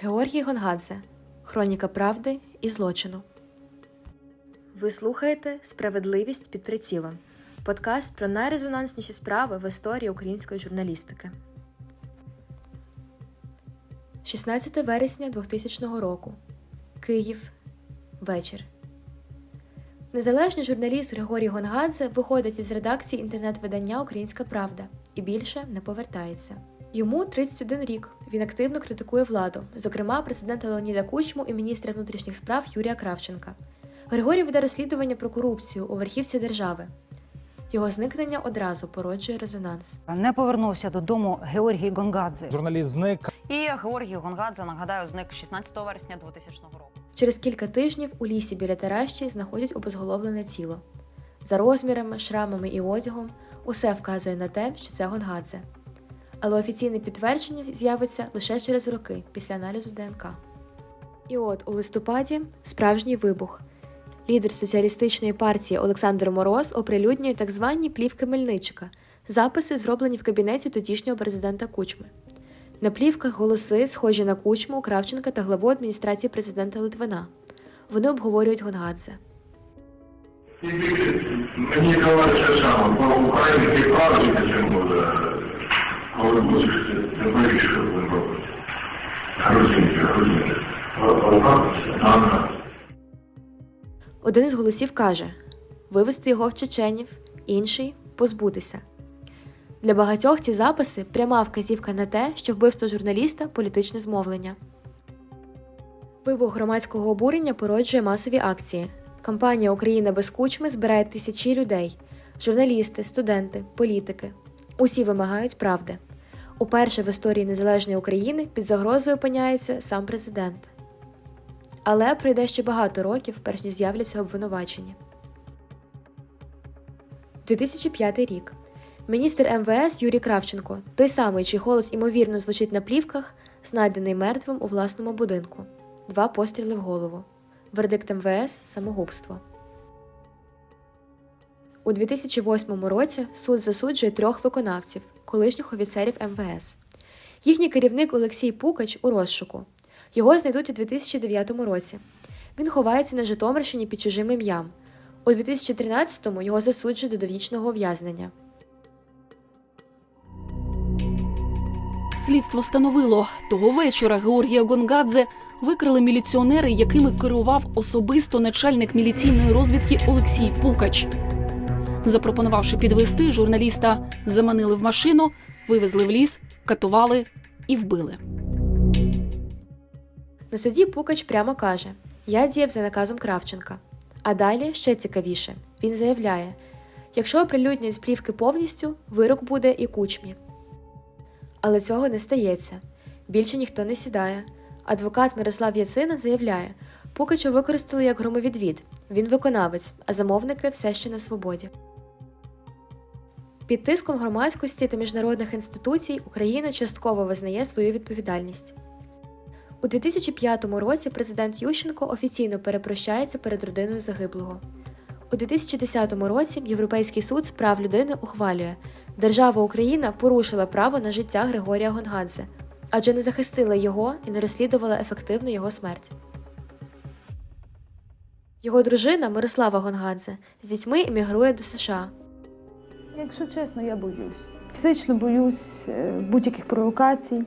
Георгій Гонгадзе. Хроніка правди і злочину. Ви слухаєте Справедливість під прицілом. Подкаст про найрезонансніші справи в історії української журналістики. 16 вересня 2000 року. Київ. Вечір. Незалежний журналіст Григорій Гонгадзе виходить із редакції інтернет-видання Українська Правда і більше не повертається. Йому 31 рік. Він активно критикує владу, зокрема президента Леоніда Кучму і міністра внутрішніх справ Юрія Кравченка. Григорій веде розслідування про корупцію у верхівці держави. Його зникнення одразу породжує резонанс. Не повернувся додому Георгій Гонгадзе. Журналіст зник. І Георгій Гонгадзе, нагадаю, зник 16 вересня 2000 року. Через кілька тижнів у лісі біля Таращі знаходять обезголовлене тіло. За розмірами, шрамами і одягом усе вказує на те, що це Гонгадзе. Але офіційне підтвердження з'явиться лише через роки після аналізу ДНК. І от у листопаді справжній вибух. Лідер соціалістичної партії Олександр Мороз оприлюднює так звані плівки Мельничика, записи, зроблені в кабінеті тодішнього президента Кучми. На плівках голоси, схожі на Кучму, Кравченка та главу адміністрації президента Литвина. Вони обговорюють Гонгадзе. Мені товариша саме, по Україні коли будеш не робити. Грузинки, грузинки. Ага. Один із голосів каже вивести його в чеченів, інший позбутися. Для багатьох ці записи пряма вказівка на те, що вбивство журналіста політичне змовлення. Вибух громадського обурення породжує масові акції. Кампанія Україна без кучми збирає тисячі людей журналісти, студенти, політики. Усі вимагають правди. Уперше в історії незалежної України під загрозою опиняється сам президент. Але пройде ще багато років, перш ніж з'являться обвинувачення. 2005 рік. Міністр МВС Юрій Кравченко, той самий, чий голос імовірно звучить на плівках, знайдений мертвим у власному будинку. Два постріли в голову. Вердикт МВС самогубство. У 2008 році суд засуджує трьох виконавців, колишніх офіцерів МВС. Їхній керівник Олексій Пукач у розшуку. Його знайдуть у 2009 році. Він ховається на Житомирщині під чужим ім'ям. У 2013-му його засуджують до довічного ув'язнення. Слідство встановило, того вечора Георгія Гонгадзе викрили міліціонери, якими керував особисто начальник міліційної розвідки Олексій Пукач. Запропонувавши підвести, журналіста заманили в машину, вивезли в ліс, катували і вбили. На суді Пукач прямо каже: Я діяв за наказом Кравченка. А далі ще цікавіше він заявляє: якщо оприлюднять плівки повністю, вирок буде і кучмі. Але цього не стається. Більше ніхто не сідає. Адвокат Мирослав Яцина заявляє, Пукача використали як громовідвід. Він виконавець, а замовники все ще на свободі. Під тиском громадськості та міжнародних інституцій Україна частково визнає свою відповідальність. У 2005 році президент Ющенко офіційно перепрощається перед родиною загиблого. У 2010 році Європейський суд з прав людини ухвалює, держава Україна порушила право на життя Григорія Гонгадзе, адже не захистила його і не розслідувала ефективно його смерть. Його дружина Мирослава Гонгадзе з дітьми емігрує до США. Якщо чесно, я боюсь. Фізично боюсь е, будь-яких провокацій,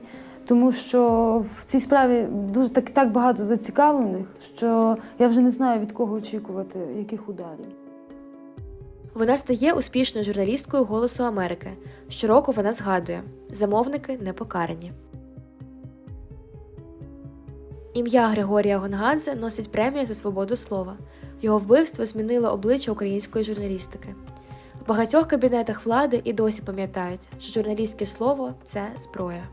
тому що в цій справі дуже так, так багато зацікавлених, що я вже не знаю від кого очікувати, яких ударів. Вона стає успішною журналісткою Голосу Америки. Щороку вона згадує: замовники не покарані. Ім'я Григорія Гонгадзе носить премія за свободу слова. Його вбивство змінило обличчя української журналістики. Багатьох кабінетах влади і досі пам'ятають, що журналістське слово це зброя.